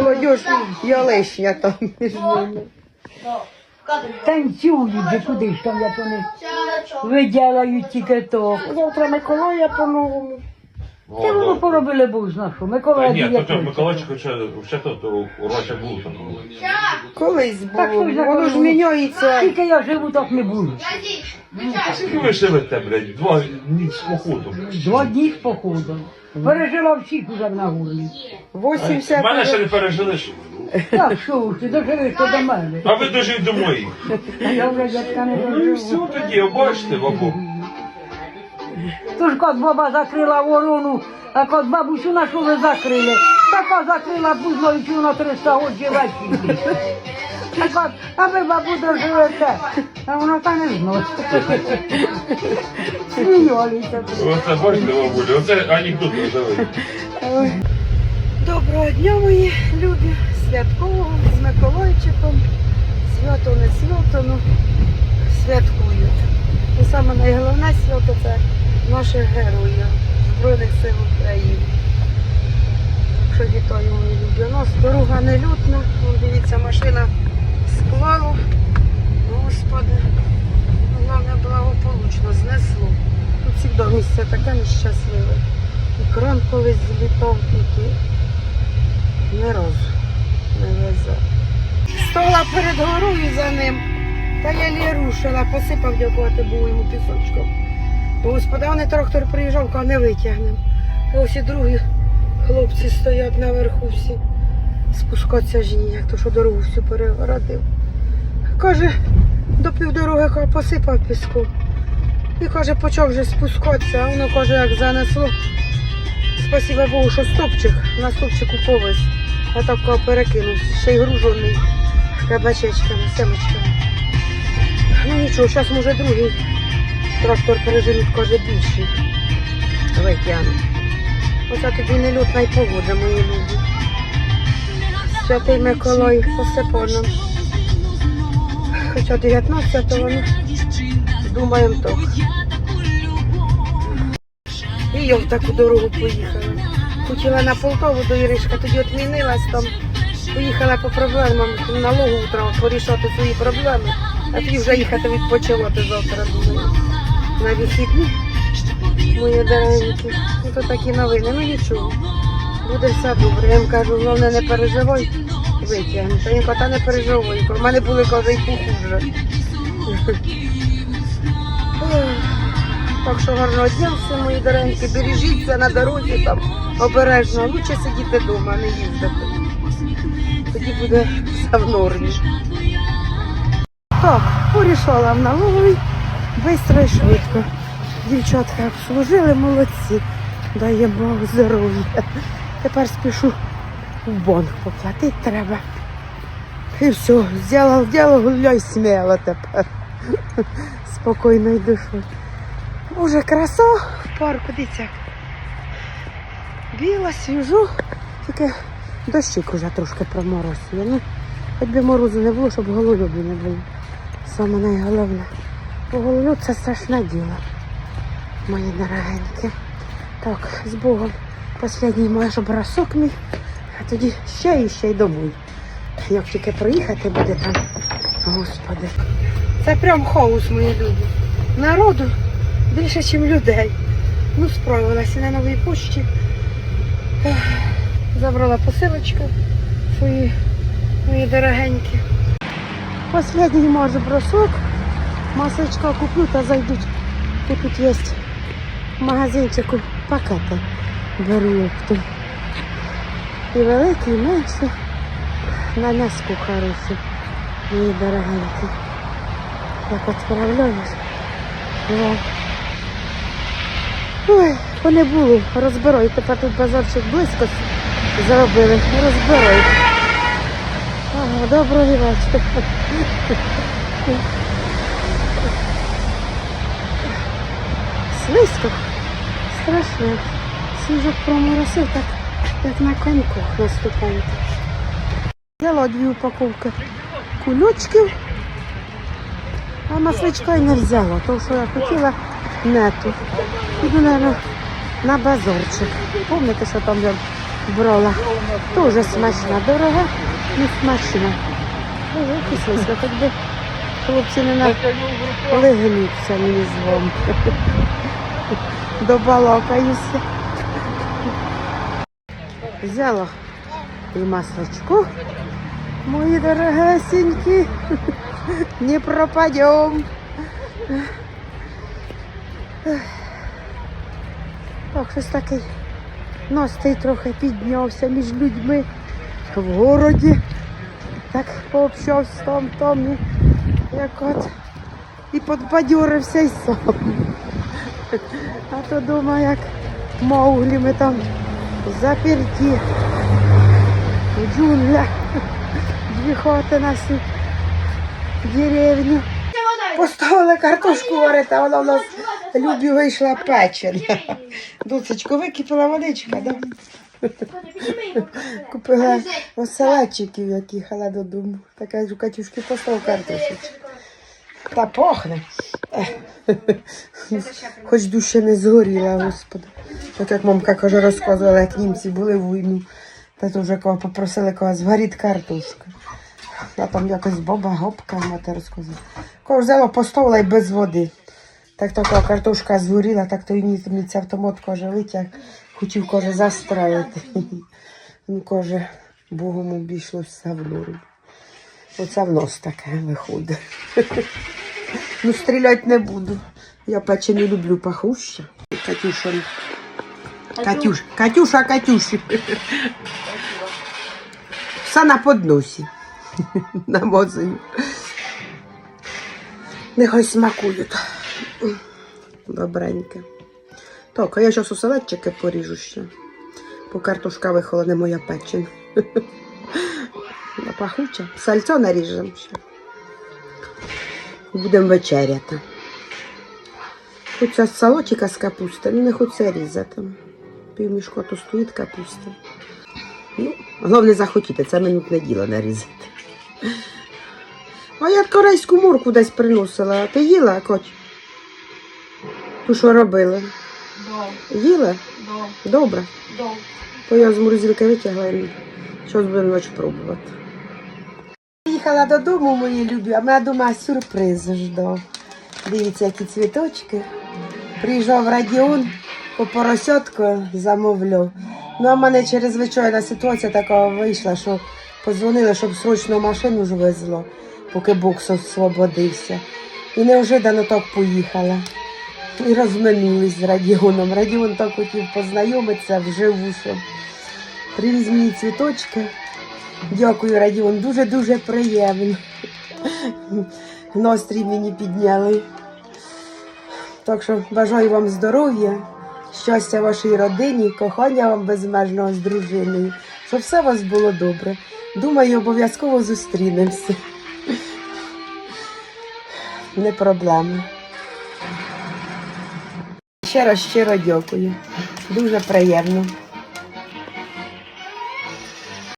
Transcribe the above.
молодь, я лишня там між ними. Танцюють де куди ж там, як вони виділяють тільки то. Завтра Миколая по-новому. Та воно поробили Бог зна що. Микола Ні, Дія то хоче. Миколаївич хоча ще то уроча був. там. Колись Так що було. ж я Воно ж кажу, міняється. Скільки я живу, так не буду. Скільки ви живете, блядь? Два дні з походу. Два дні з походом. Пережила всіх уже на гулі. 80 Мене ще не пережили. ж. Так, що ж, ти доживеш то до мене. А ви дожив до моїх. Я вже дядька не Ну і все доживу. тоді, бачите, бабу. Тож як баба закрила ворону, а як бабусю нашу ви закрили. Така закрила бузновичу на 300 років живе. Так а ви бабу доживете. А вона та не знає. Сміялися. Оце бачите, бабуля, оце анекдот називають. Доброго дня, мої любі, святкового з Миколайчиком. Свято не свято, ну святкують. І саме найголовне свято це наших героїв Збройних сил України. Що вітаю мої любі. У нас дорога не лютна. Дивіться, машина склала. Господи, головне благополучно знесло. Тут завжди місце таке нещасливе. І кран колись злітав тільки не раз не везе. Стола перед горою за ним, та я лі рушила, посипав дякувати було йому пісочком. Господи, вони трактор приїжджав, каже, не витягнемо. А ось і другі хлопці стоять наверху всі. Спускатися ж ніяк, то що дорогу всю перегородив. Каже, до півдороги посипав піском. І каже, почав вже спускатися, а воно каже, як занесло. Спасибо Богу, що стопчик на стопчику повез. А так перекинув, ще й гружений кабачечками, семечками. Ну нічого, зараз може другий трактор переженуть, каже, більший. Витягне. Оце тоді не лютна й погода, мої люди. Святий Миколай посипав нам. Хоча 19-го, ну, думаємо так. І я в таку дорогу поїхала. Хотіла на Полтаву до Іришка, тоді відмінилась там. Поїхала по проблемам, налогу треба порішати свої проблеми. А тоді вже їхати відпочивати завтра, думаю. На вихідні. Мої дорогенькі. Ну то такі новини, ну нічого. Буде все добре. Я їм кажу, головне не переживай, витягнути. А він каже, та не переживай. У мене були, каже, і похуже. Так що гарного дня всім, мої дорогенькі, бережіться на дорозі там обережно. Лучше сидіти вдома, не їздити. Тоді буде все в нормі. Так, порішала в налоговій, швидко і швидко. Дівчатка обслужили, молодці. Дає Бог здоров'я. Тепер спішу в банк поплатити треба. І все, зробив діло, гуляй сміло тепер. Спокійною душою. Боже, краса в парку, дивіться. Біла, свіжу, тільки дощик уже трошки проморозує. Ну, хоч би морозу не було, щоб гололюбі не було. Саме найголовне. Бо це страшне діло, мої дорогенькі. Так, з Богом. Останній майже бросок мій, а тоді ще і ще й домой. Як тільки проїхати буде там, господи. Це прям хаос, мої люди. Народу більше, ніж людей. Ну, справилася на новій пошті. Забрала посилочку свої мої дорогенькі. Последній може бросок. Масочка куплю та зайдуть. І тут є пакети. Беру оптом. І великі, і менші. На м'яску хороші. Мої дорогенькі. Як от справляюсь. Ой, вони були, розбирай. Тепер тут базарчик близько зробили. Розбирай. Ага, доброго вечора. Слизько. Страшно. Сніжок проморосив, так як на коньках наступають. Взяла дві упаковки кульочків, а масличка й не взяла, тому що я хотіла нету. Піду, мабуть, на базарчик. Пам'ятаєте, що там я Брола. Дуже смачна, дорога, не смачна. Ой, кисло, так би хлопці не налигнуться мені з. Добалакаюся. Взяла і маслочку. Мої дорогесенькі. Не пропадем. Так, щось такий настрій трохи піднявся між людьми в городі. Так пообщався з том, том і як от і подбадьорився й сам. А то дома як мауглі ми там заперті в джунглях. Дві хати на деревню. Поставили картошку варити, а вона у нас любі вийшла печеря. Доцечко, википіла водичка, да? Купила оселедчиків, як їхала додому. Така ж у Катюшки постав картошечку. Та пахне. Хоч душа не згоріла, господи. Так як мамка каже, розказувала, як німці були в війну. Та то вже кого попросили кого зваріть картошку. А там якось боба, гопка, мати розказувала. Кого взяла, поставила і без води. Так така картошка згоріла, так то і ні, мені це автомат каже, витяг, хотів каже, застрелити. Ну, каже, Богом обійшлося в нормі. Оце в нас таке виходить. Ну, стріляти не буду. Я не люблю пахуща. Катюша. Катюш, Катюша, Катюші. Все на подносі. Намазані. Нехай смакують. Добреньке. Так, а я зараз оселедчики поріжу ще. По картошка вихолоне моя печень. Вона Пахуча. Сальцо наріжемо ще. Будемо вечеряти. Хочеться салотика з капусти, ну не хочеться різати. Півмішко то стоїть капуста. Ну, головне захотіти, це минутне діло нарізати. А я корейську морку десь приносила. Ти їла, Коть? Ту, що робила? Їла? Добре. То я з морозилки витягла і щось будемо ночі пробувати. Їхала додому, мої любі, а мене дома сюрприз ждав. Дивіться, які цвіточки. Приїжджав Радіон, по поросятку замовляв. Ну, а в мене через звичайна ситуація така вийшла, що подзвонили, щоб срочно машину ж везло, поки бокс освободився. І неожиданно так поїхала. І розминулись з Радіоном. Радіон так хотів познайомитися вживу, що привіз мені цвіточки. Дякую, Радіон, дуже-дуже приємно. Настрій мені підняли. Так що бажаю вам здоров'я, щастя вашій родині, кохання вам безмежного з дружиною, щоб все у вас було добре. Думаю, обов'язково зустрінемося. Не проблема. Ще раз щиро дякую. Дуже приємно.